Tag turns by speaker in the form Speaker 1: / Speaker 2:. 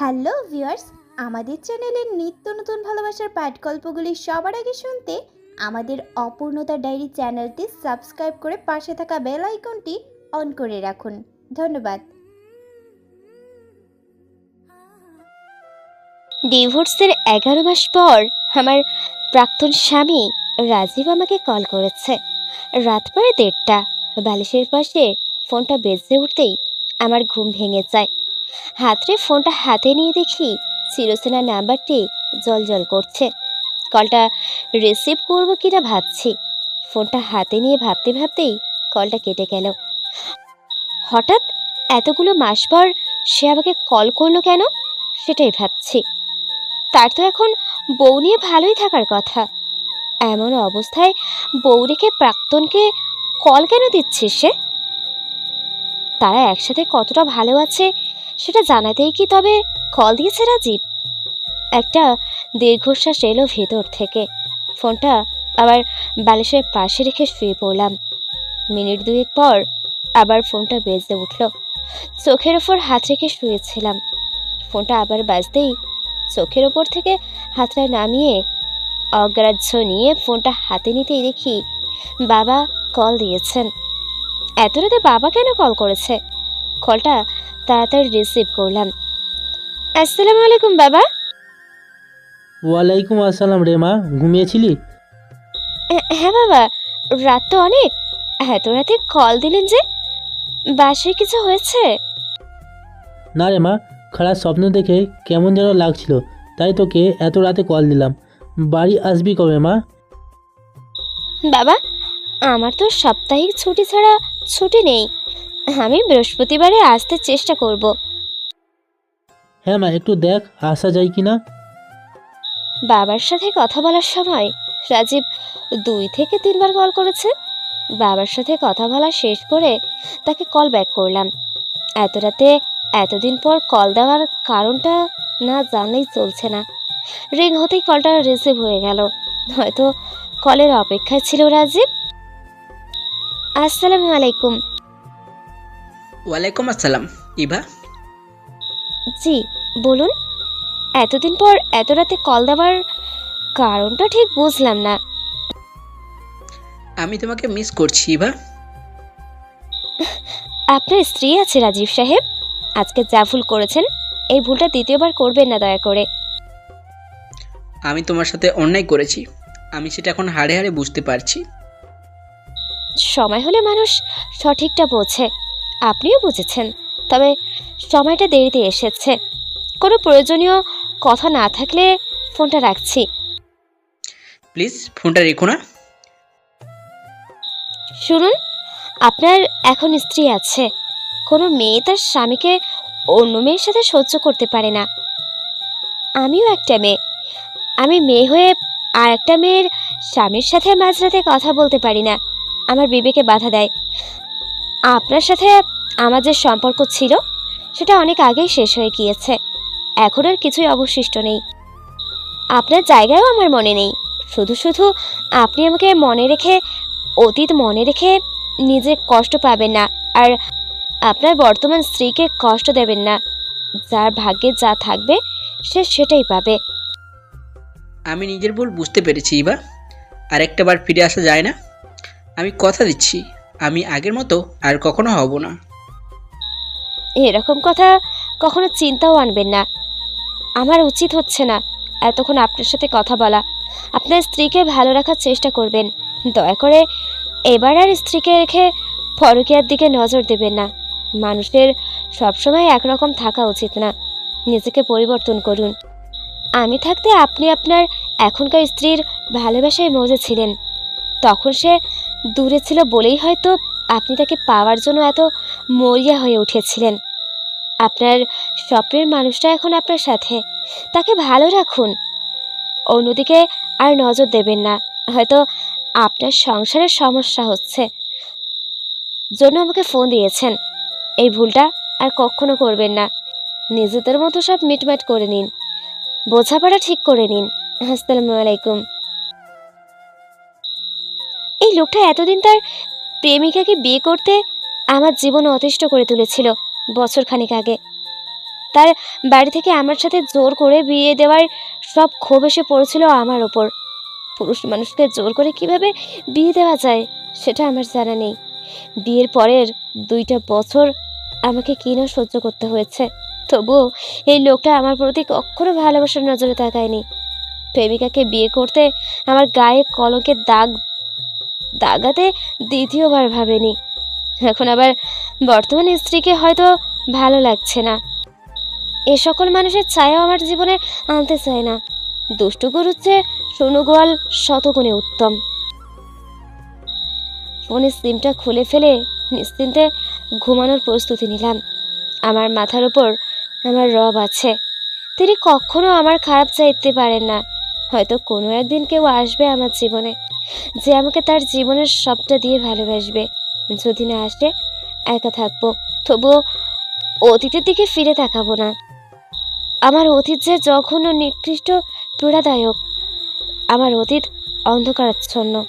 Speaker 1: Hello viewers, আমাদের চ্যানেলের নিত্য নতুন ভালোবাসার পাঠ গল্পগুলি সবার আগে শুনতে আমাদের অপূর্ণতা ডায়েরি চ্যানেলটি সাবস্ক্রাইব করে পাশে থাকা বেল আইকনটি অন করে রাখুন। ধন্যবাদ।
Speaker 2: ডিভোর্সের এগারো মাস পর আমার প্রাক্তন স্বামী রাজীব আমাকে কল করেছে। রাত পরে দেড়টা, বালিশের পাশে ফোনটা বেজে উঠতেই আমার ঘুম ভেঙে যায়। হাতরে ফোনটা হাতে নিয়ে দেখি চিরচেনা নাম্বারটি জল জল করছে। কলটা রিসিভ করব কিনা ভাবছি। ফোনটা হাতে নিয়ে ভাবতে ভাবতেই কলটা কেটে গেল। হঠাৎ এতগুলো মাস পর সে আমাকে কল করল কেন? সেটাই ভাবছি। তার তো এখন বউ নিয়ে ভালোই থাকার কথা। এমন অবস্থায় বউ রেখে প্রাক্তনকে কল কেন দিচ্ছে সে? তারা একসাথে কতটা ভালো আছে সেটা জানাতেই কি তবে কল দিয়েছে রাজীব? একটা দীর্ঘশ্বাস এলো ভেতর থেকে। ফোনটা আবার বালিশের পাশে রেখে শুয়ে পড়লাম। মিনিট দুয়েক পর আবার ফোনটা বেজে উঠল। চোখের ওপর হাত রেখে শুয়েছিলাম। ফোনটা আবার বাজতেই চোখের ওপর থেকে হাতটা নামিয়ে অগ্রাহ্য নিয়ে ফোনটা হাতে নিতেই দেখি বাবা কল দিয়েছেন। এত রাতে বাবা কেন কল করেছে? কলটা তাড়াতাড়ি রিসিভ করলাম। আসসালামু আলাইকুম বাবা।
Speaker 3: ওয়ালাইকুম আসসালাম রে মা ঘুমিয়েছিলি?
Speaker 2: হ্যাঁ- হ্যাঁ বাবা রাত তো অনেক। এত রাতে কল দিলেন যে বাসায় কিছু হয়েছে?
Speaker 3: না রে মা খারাপ স্বপ্ন দেখে কেমন যেন লাগছিল তাই তোকে এত রাতে কল দিলাম। বাড়ি আসবি কবে মা?
Speaker 2: বাবা আমার তো সাপ্তাহিক ছুটি ছাড়া ছুটি নেই। আমি বৃহস্পতিবারে আসতে চেষ্টা করব।
Speaker 3: হ্যাঁ মা একটু দেখ আসা যায় কি না
Speaker 2: বাবার সাথে কথা বলার সময় রাজীব দুই থেকে তিনবার কল করেছে। বাবার সাথে কথা বলা শেষ করে তাকে কল ব্যাক করলাম। এত রাতে এতদিন পর কল দেওয়ার কারণটা না জানলেই চলছে না। রিং হতেই কলটা রিসিভ হয়ে গেল। হয়তো কলের অপেক্ষায় ছিল রাজীব। আসসালামু আলাইকুম।
Speaker 4: ওয়ালাইকুম আসসালাম। ইভা?
Speaker 2: জি বলুন। এতদিন পর এত রাতে কল দেওয়ার কারণটা ঠিক বুঝলাম না।
Speaker 4: আমি তোমাকে মিস করছি ইভা।
Speaker 2: আপনার স্ত্রী আছে রাজীব সাহেব? আজকে যা ভুল করেছেন এই ভুলটা দ্বিতীয়বার করবেন না দয়া করে।
Speaker 4: আমি তোমার সাথে অন্যায় করেছি। আমি সেটা এখন হাড়ে হাড়ে বুঝতে পারছি।
Speaker 2: সময় হলে মানুষ সঠিকটা বোঝে। আপনিও বুঝেছেন। তবে সময়টা দেরিতে এসেছে। কোনো প্রয়োজনীয় কথা না থাকলে ফোনটা রাখছি।
Speaker 4: প্লিজ ফোনটা রেখো না।
Speaker 2: শুনুন আপনার এখন স্ত্রী আছে। কোনো মেয়ে তার স্বামীকে অন্য মেয়ের সাথে সহ্য করতে পারে না। আমিও একটা মেয়ে। আমি মেয়ে হয়ে আর একটা মেয়ের স্বামীর সাথে মাঝরাতে কথা বলতে পারি না। আমার বিবেকে বাধা দেয়। আপনার সাথে আমার যে সম্পর্ক ছিল, সেটা অনেক আগেই শেষ হয়ে গিয়েছে। এখন আর কিছুই অবশিষ্ট নেই। আপনার জায়গায়ও আমার মনে নেই। শুধু শুধু আপনি আমাকে মনে রেখে, অতীত মনে রেখে নিজে কষ্ট পাবেন না, আর আপনার বর্তমান স্ত্রীকে কষ্ট দেবেন না। যার ভাগ্যে যা থাকবে, সে সেটাই পাবে।
Speaker 4: আমি নিজের ভুল বুঝতে পেরেছি ইভা আর একটা বার ফিরে আসা যায় না। আমি কথা দিচ্ছি। আমি আগের মতো আর কখনো হব না।
Speaker 2: এরকম কথা কখনো চিন্তাও আনবেন না। আমার উচিত হচ্ছে না এতক্ষণ আপনার সাথে কথা বলা। আপনার স্ত্রীকে ভালো রাখার চেষ্টা করবেন। দয়া করে এবার আর স্ত্রীকে রেখে পরকীয়ার দিকে নজর দেবেন না। মানুষের সবসময় একরকম থাকা উচিত না। নিজেকে পরিবর্তন করুন। আমি থাকতে আপনি আপনার এখনকার স্ত্রীর ভালোবাসায় মজে ছিলেন। তখন সে দূরে ছিল বলেই হয়তো আপনি তাকে পাওয়ার জন্য এত মরিয়া হয়ে উঠেছিলেন। আপনার স্বপ্নের মানুষটা এখন আপনার সাথে। তাকে ভালো রাখুন। অন্যদিকে আর নজর দেবেন না। হয়তো আপনার সংসারের সমস্যা হচ্ছে। জন্য আমাকে ফোন দিয়েছেন। এই ভুলটা আর কখনো করবেন না। নিজেদের মতো সব মিটমাট করে নিন। বোঝাপড়া ঠিক করে নিন। আসসালামু আলাইকুম। এই লোকটা এতদিন তার প্রেমিকাকে বিয়ে করতে আমার জীবন অতিষ্ঠ করে তুলেছিল বছর খানেক আগে। তার বাড়ি থেকে আমার সাথে জোর করে বিয়ে দেওয়ার সব ক্ষোভ এসে পড়েছিল আমার ওপর। পুরুষ মানুষকে জোর করে কীভাবে বিয়ে দেওয়া যায় সেটা আমার জানা নেই। বিয়ের পরের দুইটা বছর আমাকে কি না সহ্য করতে হয়েছে। তবুও এই লোকটা আমার প্রতি কখনো ভালোবাসার নজরে তাকায়নি। প্রেমিকাকে বিয়ে করতে আমার গায়ে কলঙ্কের দাগ দাগাতে দ্বিতীয়বার ভাবেনি। এখন আবার বর্তমান স্ত্রীকে হয়তো ভালো লাগছে না। এ সকল মানুষের ছায়াও আমার জীবনে আনতে চায় না। দুষ্টু গরুর চেয়ে সোনু গোয়াল শতগুণে উত্তম। ফোনের সিমটা খুলে ফেলে নিশ্চিন্তে ঘুমানোর প্রস্তুতি নিলাম। আমার মাথার ওপর আমার রব আছে। তিনি কখনো আমার খারাপ চাইতে পারেন না। হয়তো কোনো একদিন কেউ আসবে আমার জীবনে। যে আমাকে তার জীবনের সবটা দিয়ে ভালোবাসবে। যদি না আসে, একা থাকব। তবুও অতীতের দিকে ফিরে তাকাবো না। আমার অতীত যে জঘন্য, নিকৃষ্ট, পীড়াদায়ক, আমার অতীত অন্ধকারাচ্ছন্ন।